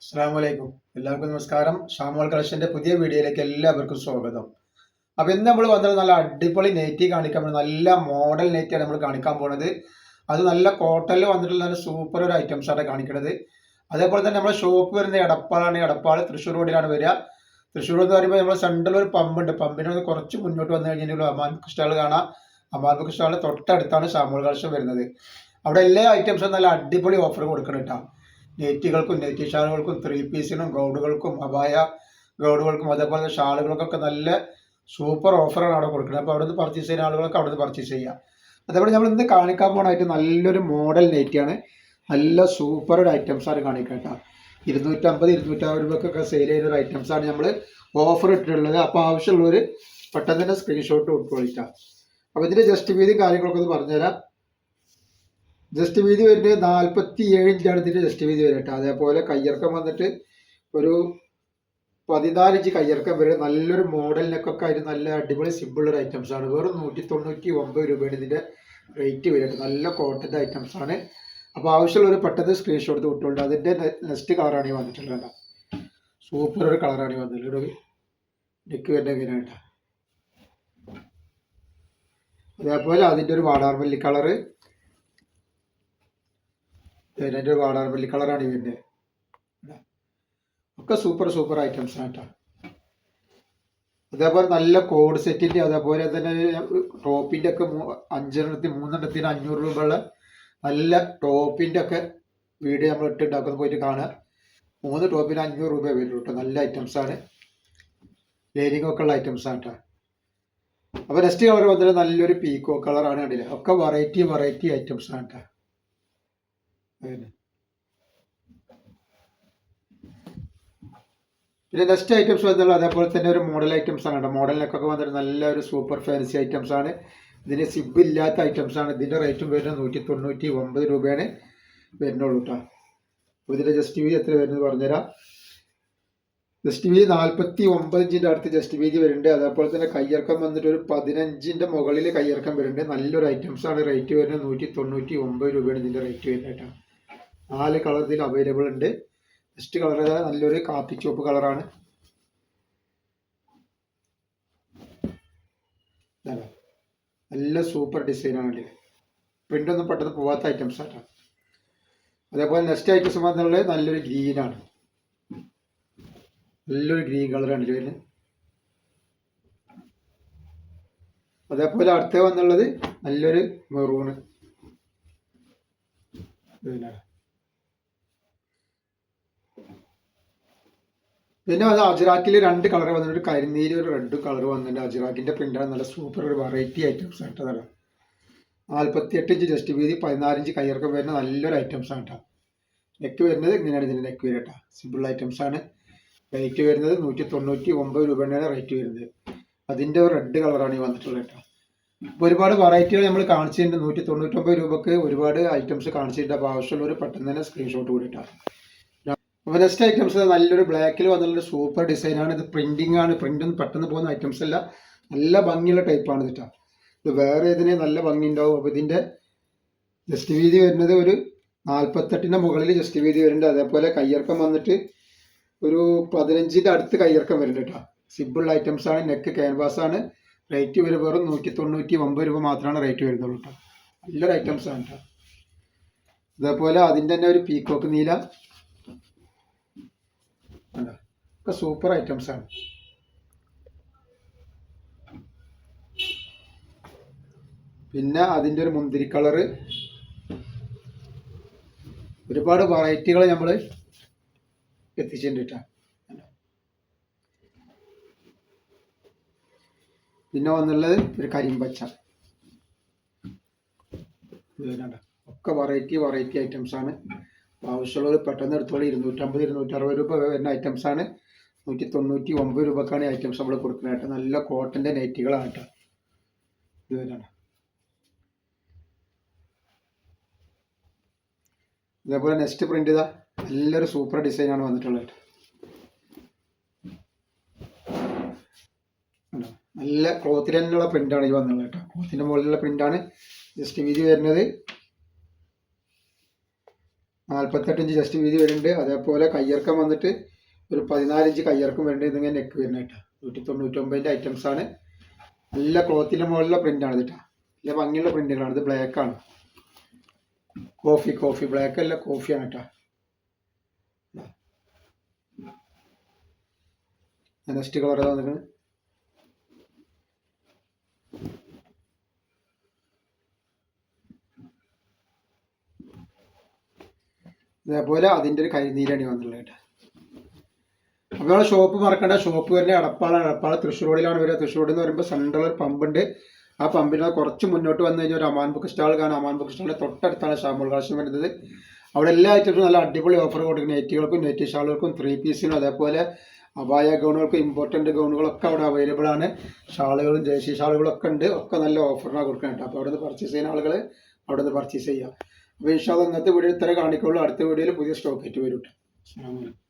അസ്സാമലൈക്കും എല്ലാവർക്കും നമസ്കാരം. ഷാമോൾ കളക്ഷന്റെ പുതിയ വീഡിയോയിലേക്ക് എല്ലാവർക്കും സ്വാഗതം. അപ്പൊ ഇന്ന് നമ്മൾ വന്നത് നല്ല അടിപൊളി നെറ്റി കാണിക്കാൻ പോകുന്നത് നല്ല മോഡൽ നെറ്റിയാണ് നമ്മൾ കാണിക്കാൻ പോണത്. അത് നല്ല കോട്ടണിൽ വന്നിട്ടുള്ള നല്ല സൂപ്പർ ഒരു ഐറ്റംസ് ആണ് കാണിക്കുന്നത് അതേപോലെ തന്നെ നമ്മുടെ ഷോപ്പ് വരുന്ന എടപ്പാളാണ്. എടപ്പാൾ തൃശ്ശൂർ റോഡിലാണ് വരിക. തൃശ്ശൂർ എന്ന് പറയുമ്പോൾ നമ്മുടെ സെൻട്രൽ ഒരു പമ്പുണ്ട് പമ്പിന് ഒന്ന് കുറച്ച് മുന്നോട്ട് വന്നു കഴിഞ്ഞാൽ അമാൻ കൃഷ്ണകൾ കാണാം. അമാൻ കൃഷ്ണകളുടെ തൊട്ടടുത്താണ് ഷാമോൾ കളക്ഷൻ വരുന്നത്. അവിടെ എല്ലാ ഐറ്റംസും നല്ല അടിപൊളി ഓഫർ കൊടുക്കണം കേട്ടോ. നെറ്റികൾക്കും നെറ്റി ഷാളുകൾക്കും ത്രീ പീസിനും ഗൗഡുകൾക്കും അബായ ഗൗഡുകൾക്കും അതേപോലെ ഷാളുകൾക്കൊക്കെ നല്ല സൂപ്പർ ഓഫറാണ് അവിടെ കൊടുക്കുന്നത്. അപ്പോൾ അവിടെ നിന്ന് പർച്ചേസ് ചെയ്യുന്ന ആളുകളൊക്കെ അവിടെ പർച്ചേസ് ചെയ്യാം. അതേപോലെ നമ്മൾ ഇന്ന് കാണിക്കാൻ പോകണമായിട്ട് നല്ലൊരു മോഡൽ നെറ്റിയാണ് നല്ല സൂപ്പർ ഒരു ഐറ്റംസ് ആണ് കാണിക്കുക കേട്ടോ ഇരുന്നൂറ്റമ്പത് ഇരുന്നൂറ്റമ്പത് രൂപക്കൊക്കെ സെയിൽ ചെയ്യുന്ന ഒരു ഐറ്റംസ് ആണ് നമ്മൾ ഓഫർ ഇട്ടിട്ടുള്ളത്. അപ്പോൾ ആവശ്യമുള്ളവർ പെട്ടെന്ന് തന്നെ സ്ക്രീൻഷോട്ട് ഉൾക്കൊള്ളിക്കാം അപ്പോൾ ഇതിന്റെ ജസ്റ്റ് വീതി കാര്യങ്ങളൊക്കെ ഒന്ന് പറഞ്ഞുതരാം. ജസ്റ്റ് വീതി വരുന്നത് നാൽപ്പത്തി ഏഴ് ഇഞ്ചാണ് ഇതിന്റെ ജസ്റ്റ് വീതി വരട്ടെ അതേപോലെ കയ്യിറക്കം വന്നിട്ട് ഒരു പതിനാല് ഇഞ്ച് കയ്യിറക്കം വരെ നല്ലൊരു മോഡലിനൊക്കെ ആയിട്ട് നല്ല അടിപൊളി സിമ്പിൾ ഒരു ഐറ്റംസ് ആണ്. വെറും നൂറ്റി തൊണ്ണൂറ്റി ഒമ്പത് രൂപയാണ് ഇതിന്റെ റേറ്റ് വരട്ടെ നല്ല കോട്ടന്റെ ഐറ്റംസ് ആണ്. അപ്പോൾ ആവശ്യമുള്ളവർ പെട്ടെന്ന് സ്ക്രീൻഷോട്ട് വിട്ടുകൊണ്ട് അതിന്റെ നെക്സ്റ്റ് കളറാണ് ഈ വന്നിട്ടുള്ളത് സൂപ്പർ ഒരു കളറാണ് ഈ വന്നിട്ടുള്ളത്. നെക്ക് വരുന്ന ഇങ്ങനെ കേട്ടോ. അതേപോലെ അതിന്റെ ഒരു വാടാർമല്ലി കളറ് അതിന്റെ ഒരു വാടാർമല്ലി കളറാണ് ഈ ഒക്കെ സൂപ്പർ സൂപ്പർ ഐറ്റംസ് കേട്ടോ. അതേപോലെ നല്ല കോഡ് സെറ്റിന്റെ അതേപോലെ തന്നെ ടോപ്പിന്റെ ഒക്കെ അഞ്ചെണ്ണത്തിന് മൂന്നെണ്ണത്തിന് അഞ്ഞൂറ് രൂപയുള്ള നല്ല ടോപ്പിന്റെ ഒക്കെ വീഡിയോ നമ്മൾ ഇട്ട് ഇട്ടുണ്ടാക്കുന്നത് പോയിട്ട് കാണുക. മൂന്ന് ടോപ്പിന് അഞ്ഞൂറ് രൂപ വരും കേട്ടോ. നല്ല ഐറ്റംസ് ആണ്. ലേരിംഗ് ഒക്കെ ഉള്ള ഐറ്റംസ് ആണ് കേട്ടോ. അപ്പോൾ നെക്സ്റ്റ് കളർ വന്നിട്ട് നല്ലൊരു പീക്കോ കളറാണ് കണ്ടില്ല? ഒക്കെ വെറൈറ്റി വെറൈറ്റി ഐറ്റംസ് ആണ് കേട്ടോ. പിന്നെ നെക്സ്റ്റ് ഐറ്റംസ് വന്നുള്ള അതേപോലെ തന്നെ ഒരു മോഡൽ ഐറ്റംസ് ആണ് കേട്ടോ. മോഡലിനൊക്കെ വന്നിട്ട് നല്ല ഒരു സൂപ്പർ ഫാൻസി ഐറ്റംസ് ആണ്. ഇതിന് സിബ് ഇല്ലാത്ത ഐറ്റംസ് ആണ്. ഇതിന്റെ റേറ്റും വരുന്നത് നൂറ്റി തൊണ്ണൂറ്റി ഒമ്പത് രൂപയാണ് വരുന്നുള്ളൂ കേട്ടോ. ഇതിന്റെ ജസ്റ്റ് വീതി എത്ര വരുന്നത് പറഞ്ഞുതരാം. ജസ്റ്റ് വീതി നാൽപ്പത്തി ഒമ്പത് ഇഞ്ചിന്റെ അടുത്ത് ജസ്റ്റ് വീതി വരുന്നുണ്ട്. അതേപോലെ തന്നെ കയ്യിറക്കം വന്നിട്ട് ഒരു പതിനഞ്ചിന്റെ മുകളിൽ കയ്യിറക്കം വരുന്നുണ്ട്. നല്ലൊരു ഐറ്റംസ് ആണ്. റേറ്റ് വരുന്നത് നൂറ്റി തൊണ്ണൂറ്റി ഒമ്പത് രൂപയാണ് ഇതിന്റെ റേറ്റ് വരുന്നത് കേട്ടോ. നാല് കളർ ഇതിൽ അവൈലബിൾ ഉണ്ട്. നെക്സ്റ്റ് കളർ നല്ലൊരു കാപ്പി ചുവപ്പ് കളറാണ്. നല്ല സൂപ്പർ ഡിസൈനാണ് അല്ലേ ഒന്നും പെട്ടെന്ന് പോവാത്ത ഐറ്റംസ് ആട്ടോ. അതേപോലെ നെക്സ്റ്റ് ഐറ്റംസ് വന്നുള്ളത് നല്ലൊരു ഗ്രീനാണ് നല്ലൊരു ഗ്രീൻ കളറാണ് ഇതിന് അതേപോലെ അടുത്ത വന്നുള്ളത് നല്ലൊരു മെറൂണ് ഇതിലാണ് പിന്നെ അത് അജറാക്കിൽ രണ്ട് കളർ വന്നിട്ട് ഒരു കരിനീര് ഒരു റെഡ് കളർ വന്നിട്ട് അജിറാക്കിന്റെ പ്രിന്റാണ് നല്ല സൂപ്പർ ഒരു വെറൈറ്റി ഐറ്റംസ് ആണ് കേട്ടോ. നാൽപ്പത്തി എട്ട് ഇഞ്ച് ജസ്റ്റ് വീതി പതിനാല് ഇഞ്ച് കയ്യിറക്കം വരുന്ന നല്ലൊരു ഐറ്റംസ് ആണ് കേട്ടോ. നെക്ക് വരുന്നത് ഇങ്ങനെയാണ് ഇതിന്റെ നെക്ക് വരിക സിമ്പിൾ ഐറ്റംസ് ആണ്. റേറ്റ് വരുന്നത് നൂറ്റി തൊണ്ണൂറ്റി ഒമ്പത് രൂപയാണ് റേറ്റ് വരുന്നത്. അതിന്റെ ഒരു റെഡ് കളറാണ് ഈ വന്നിട്ടുള്ളത് കേട്ടോ. ഇപ്പോൾ ഒരുപാട് വെറൈറ്റികൾ നമ്മൾ കാണിച്ചിട്ടുണ്ട്. നൂറ്റി തൊണ്ണൂറ്റൊമ്പത് രൂപക്ക് ഒരുപാട് ഐറ്റംസ് കാണിച്ചിട്ടുണ്ട്. അപ്പോൾ ആവശ്യമുള്ളവർ പെട്ടെന്ന് തന്നെ സ്ക്രീൻഷോട്ട് കൂടിയിട്ടാണ് അപ്പോൾ നെക്സ്റ്റ് ഐറ്റംസ് നല്ലൊരു ബ്ലാക്കിൽ വന്നുള്ള സൂപ്പർ ഡിസൈനാണ് ഇത് പ്രിന്റിംഗ് ആണ്. പ്രിന്റ് പെട്ടെന്ന് പോകുന്ന ഐറ്റംസ് അല്ല. നല്ല ഭംഗിയുള്ള ടൈപ്പാണ് ഇതിട്ടാ ഇത് വേറെ ഇതിന് നല്ല ഭംഗി ഉണ്ടാവും. അപ്പോൾ ഇതിന്റെ ജസ്റ്റ് വീതി വരുന്നത് ഒരു നാൽപ്പത്തെട്ടിന്റെ മുകളിൽ ജസ്റ്റ് വീതി വരുന്നുണ്ട്. അതേപോലെ കയ്യിറക്കം വന്നിട്ട് ഒരു പതിനഞ്ചിന്റെ അടുത്ത് കയ്യിറക്കം വരുന്നുണ്ട് കേട്ടോ സിമ്പിൾ ഐറ്റംസ് ആണ്. നെക്ക് ക്യാൻവാസ് ആണ്. റേറ്റ് വരും വെറും നൂറ്റി തൊണ്ണൂറ്റി ഒമ്പത് രൂപ മാത്രമാണ് റേറ്റ് വരുന്നുള്ളൂ കേട്ടോ നല്ലൊരു ഐറ്റംസ് ആണ് കേട്ടോ അതേപോലെ അതിന്റെ തന്നെ ഒരു പീക്കോക്ക് നീല. ഒക്കെ സൂപ്പർ ഐറ്റംസ് ആണ്. പിന്നെ അതിന്റെ ഒരു മുന്തിരി കളറ്. ഒരുപാട് വെറൈറ്റികൾ നമ്മൾ എത്തിച്ചിട്ടുണ്ട്? പിന്നെ വന്നുള്ളത് ഒരു കരിമ്പച്ച? ഒക്കെ വെറൈറ്റി വെറൈറ്റി ഐറ്റംസ് ആണ്. ആവശ്യമുള്ളവർ പെട്ടെന്ന് എടുത്തോളി. ഇരുന്നൂറ്റമ്പത് ഇരുന്നൂറ്ററുപത് രൂപ വരുന്ന ഐറ്റംസ് ആണ്. നൂറ്റി തൊണ്ണൂറ്റി ഒമ്പത് രൂപക്കാണ് ഈ ഐറ്റംസ് നമ്മൾ കൊടുക്കുന്നത് കേട്ടോ. നല്ല കോട്ടന്റെ നൈറ്റികളാണ് കേട്ടോ. ഇത് വരാണ് ഇതേപോലെ നെക്സ്റ്റ് പ്രിന്റ് ഇതാ. നല്ലൊരു സൂപ്പർ ആണ് വന്നിട്ടുള്ളത്? നല്ല ക്ലോത്തിൽ തന്നെയുള്ള ആണ് ഈ വന്നുള്ളത് കേട്ടോ. ക്ലോത്തിന്റെ മുകളിലുള്ള ആണ് ജസ്റ്റ് വീതി വരുന്നത്. നാൽപ്പത്തെട്ട് ഇഞ്ച് ജസ്റ്റ് വീതി വരുന്നുണ്ട്. അതേപോലെ കയ്യിറക്കം വന്നിട്ട് ഒരു പതിനാലിഞ്ച് കയ്യിറക്കും വേണ്ടി ഇതിങ്ങനെ നെക്ക് വരുന്ന കേട്ടോ. നൂറ്റി തൊണ്ണൂറ്റൊമ്പതിന്റെ ഐറ്റംസ് ആണ്. നല്ല ക്ലോത്തിന്റെ പ്രിന്റാണ് ആണ് കേട്ടോ നല്ല ഭംഗിയുള്ള പ്രിന്റുകളാണ് ഇത് ബ്ലാക്ക് ആണ്. കോഫി കോഫി ബ്ലാക്ക് അല്ല കോഫിയാണ് കേട്ടോ നെക്സ്റ്റ് കളർ ഏതാ വന്നിരിക്കുന്നത്? ഇതേപോലെ അതിന്റെ ഒരു കരിനീരാണ് വന്നിട്ടുള്ളത് കേട്ടോ അപ്പോൾ ഷോപ്പ് മറക്കേണ്ട. ഷോപ്പ് വരുന്ന അടപ്പാള അടപ്പാള തൃശ്ശൂർ റോഡിലാണ് വരിക. തൃശ്ശൂർ റോഡിൽ എന്ന് പറയുമ്പോൾ സെൻട്രൽ ഒരു പമ്പുണ്ട് ആ പമ്പിന് കുറച്ച് മുന്നോട്ട് വന്നു കഴിഞ്ഞാൽ ഒരു അമാൻ ബുക്ക് സ്റ്റാൾ കാണാം. അമാൻ ബുക്ക് സ്റ്റാളിന്റെ തൊട്ടടുത്താണ് ഷാമ്പൂൾ കളക്ഷൻ വരുന്നത്. അവിടെ എല്ലാ ഐറ്റംസും നല്ല അടിപൊളി ഓഫർ കൊടുക്കും. നെറ്റുകൾക്കും നെറ്റ് ഷാളുകൾക്കും ത്രീ പീസിനും അതേപോലെ അപായ ഗൗണുകൾക്കും ഇമ്പോർട്ടന്റ് ഗൗണുകളൊക്കെ അവിടെ അവൈലബിൾ ആണ്. ഷാളുകളും ജേഴ്സി ഷാളുകളും ഒക്കെ ഉണ്ട്. ഒക്കെ നല്ല ഓഫറിനാണ് കൊടുക്കുന്നുണ്ട് അപ്പോൾ അവിടെ നിന്ന് പർച്ചേസ് ചെയ്യുന്ന ആളുകൾ അവിടെ നിന്ന് പർച്ചേസ് ചെയ്യാം അപ്പോൾ ഇൻഷാൽ ഇന്നത്തെ വീഡിയോ ഇത്ര കാണിക്കുള്ളൂ. അടുത്ത വീഡിയോയിൽ പുതിയ സ്റ്റോക്ക് ആയിട്ട് വരും ട്ടോ. അസ്സലാമു അലൈക്കും.